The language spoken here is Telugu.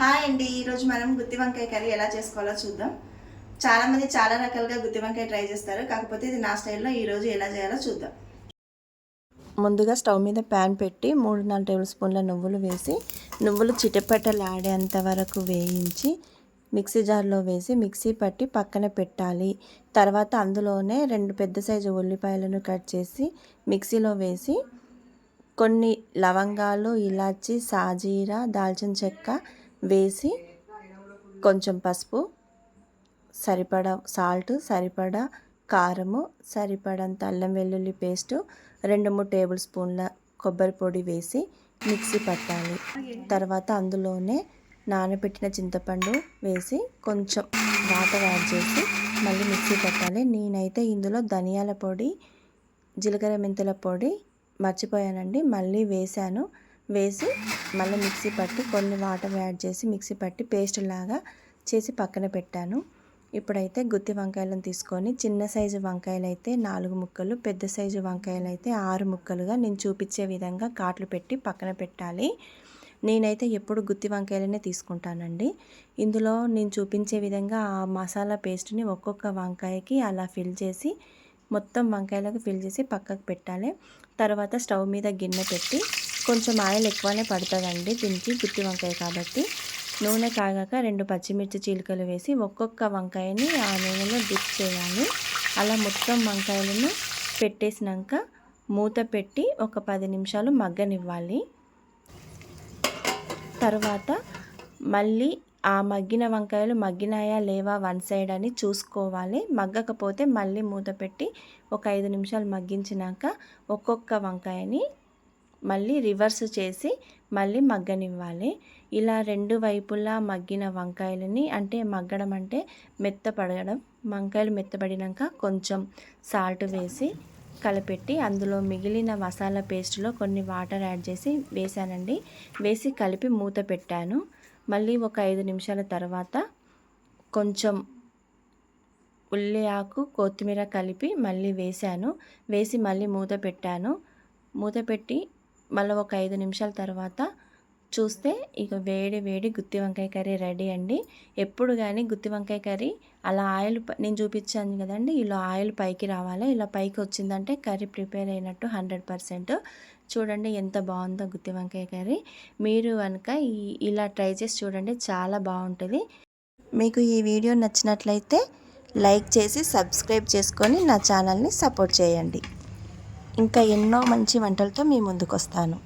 హాయ్ అండి. ఈరోజు మనం గుత్తి వంకాయ కర్రీ ఎలా చేసుకోవాలో చూద్దాం. చాలామంది చాలా రకాలుగా గుత్తి వంకాయ ట్రై చేస్తారు. కాకపోతే ఇది నా స్టైల్లో ఈరోజు ఎలా చేయాలో చూద్దాం. ముందుగా స్టవ్ మీద ప్యాన్ పెట్టి మూడు నాలుగు టేబుల్ స్పూన్ల నువ్వులు వేసి నువ్వులు చిటపటలాడేంత వరకు వేయించి మిక్సీ జార్లో వేసి మిక్సీ పట్టి పక్కన పెట్టాలి. తర్వాత అందులోనే రెండు పెద్ద సైజు ఉల్లిపాయలను కట్ చేసి మిక్సీలో వేసి కొన్ని లవంగాలు ఇలాచి సాజీర దాల్చిన చెక్క వేసి కొంచెం పసుపు సరిపడా సాల్ట్ సరిపడా కారము సరిపడంత అల్లం వెల్లుల్లి పేస్టు రెండు మూడు టేబుల్ స్పూన్ల కొబ్బరి పొడి వేసి మిక్సీ పట్టాలి. తర్వాత అందులోనే నానబెట్టిన చింతపండు వేసి కొంచెం వాటర్ యాడ్ చేసి మళ్ళీ మిక్సీ పట్టాలి. నేనైతే ఇందులో ధనియాల పొడి జీలకర్ర మెంతుల పొడి మర్చిపోయానండి. మళ్ళీ వేశాను. వేసి మళ్ళీ మిక్సీ పట్టి కొన్ని వాటర్ యాడ్ చేసి మిక్సీ పట్టి పేస్ట్ లాగా చేసి పక్కన పెట్టాను. ఇప్పుడైతే గుత్తి వంకాయలను తీసుకొని చిన్న సైజు వంకాయలు అయితే నాలుగు ముక్కలు పెద్ద సైజు వంకాయలు అయితే ఆరు ముక్కలుగా నేను చూపించే విధంగా కాట్లు పెట్టి పక్కన పెట్టాలి. నేనైతే ఎప్పుడు గుత్తి వంకాయలనే తీసుకుంటానండి. ఇందులో నేను చూపించే విధంగా ఆ మసాలా పేస్ట్ని ఒక్కొక్క వంకాయకి అలా ఫిల్ చేసి మొత్తం వంకాయలకు ఫిల్ చేసి పక్కకు పెట్టాలి. తర్వాత స్టవ్ మీద గిన్నె పెట్టి కొంచెం ఆయిల్ ఎక్కువనే పడుతుందండి దీనికి గుత్తి వంకాయ కాబట్టి. నూనె కాగాక రెండు పచ్చిమిర్చి చీలికలు వేసి ఒక్కొక్క వంకాయని ఆ నూనెలో డిప్ చేయాలి. అలా మొత్తం వంకాయలను పెట్టేసినాక మూత పెట్టి ఒక పది నిమిషాలు మగ్గనివ్వాలి. తర్వాత మళ్ళీ ఆ మగ్గిన వంకాయలు మగ్గినాయా లేవా వన్ సైడ్ అని చూసుకోవాలి. మగ్గకపోతే మళ్ళీ మూత పెట్టి ఒక ఐదు నిమిషాలు మగ్గించినాక ఒక్కొక్క వంకాయని మళ్ళీ రివర్స్ చేసి మళ్ళీ మగ్గనివ్వాలి. ఇలా రెండు వైపులా మగ్గిన వంకాయలని అంటే మగ్గడం అంటే మెత్తపడడం వంకాయలు మెత్తపడినాక కొంచెం సాల్ట్ వేసి కలిపెట్టి అందులో మిగిలిన మసాలా పేస్ట్లో కొన్ని వాటర్ యాడ్ చేసి వేసానండి. వేసి కలిపి మూత పెట్టాను. మళ్ళీ ఒక ఐదు నిమిషాల తర్వాత కొంచెం ఉల్లి ఆకు కొత్తిమీర కలిపి మళ్ళీ వేసాను. వేసి మళ్ళీ మూత పెట్టాను. మూత పెట్టి మళ్ళీ ఒక ఐదు నిమిషాల తర్వాత చూస్తే ఇక వేడి వేడి గుత్తి వంకాయ కర్రీ రెడీ అండి. ఎప్పుడు కానీ గుత్తి వంకాయ కర్రీ అలా ఆయిల్ నేను చూపించాను కదండి ఇలా ఆయిల్ పైకి రావాలి. ఇలా పైకి వచ్చిందంటే కర్రీ ప్రిపేర్ అయినట్టు హండ్రెడ్ పర్సెంట్. చూడండి ఎంత బాగుందో గుత్తి వంకాయ కర్రీ. మీరు కనుక ఈ ఇలా ట్రై చేసి చూడండి చాలా బాగుంటుంది. మీకు ఈ వీడియో నచ్చినట్లయితే లైక్ చేసి సబ్స్క్రైబ్ చేసుకొని నా ఛానల్ని సపోర్ట్ చేయండి. ఇంకా ఎన్నో మంచి వంటలతో మీ ముందుకు వస్తాను